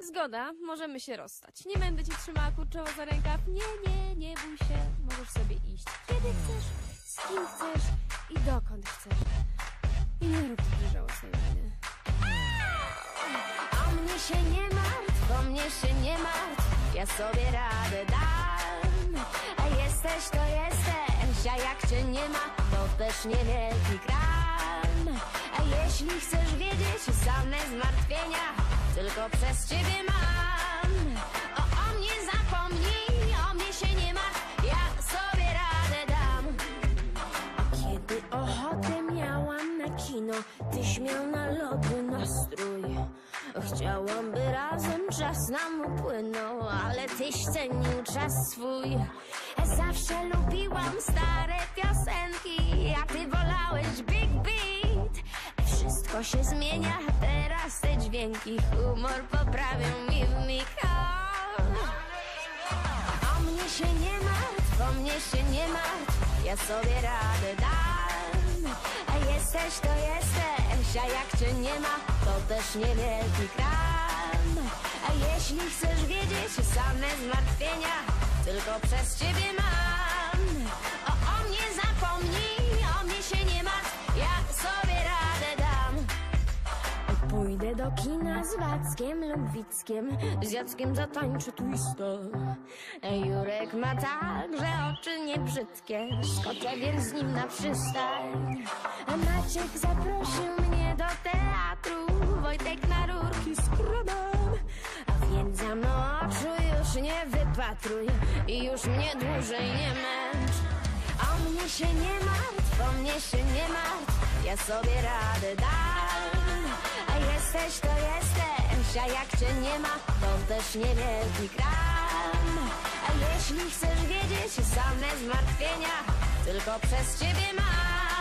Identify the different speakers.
Speaker 1: Zgoda, możemy się rozstać. Nie będę ci trzymała kurczowo za rękaw. Nie, nie, nie bój się. Możesz sobie iść. Kiedy chcesz, z kim chcesz i dokąd chcesz. I nie rób takiej żałosnej miny.
Speaker 2: O mnie się nie martw, o mnie się nie martw Ja sobie radę dam A jesteś to jesteś, a jak cię nie ma To też niewielki kram A jeśli chcesz wiedzieć same zmartwienia Tylko przez ciebie mam O, o mnie zapomnij, o mnie się nie martw Ja sobie radę dam kiedy ochotę miałam na kino, tyś miał na lody nastrój. Chciałam, by razem czas nam upłynął, ale tyś cenił czas swój. Zawsze lubiłam stare się zmienia, teraz te dźwięki, humor poprawią mi w mig. O mnie się nie martw, o mnie się nie martw. Ja sobie radę dam. A jesteś to jesteś, a jak cię nie ma To też niewielki kram. A jeśli chcesz wiedzieć same zmartwienia Tylko przez ciebie mam do kina z Wackiem lub Wickiem, z Jackiem zatańczę twista. Jurek ma także oczy niebrzydkie, skoczę więc z nim na przystań. Maciek zaprosił mnie do teatru, Wojtek na rurki z krabem. A więc za mną oczu już nie wypatruj i już mnie dłużej nie męcz. O mnie się nie martw, o mnie się nie martw, ja sobie radę dam. Jesteś to jesteś, a jak cię nie ma, to też niewielki kram. A jeśli chcesz wiedzieć same zmartwienia, tylko przez ciebie mam.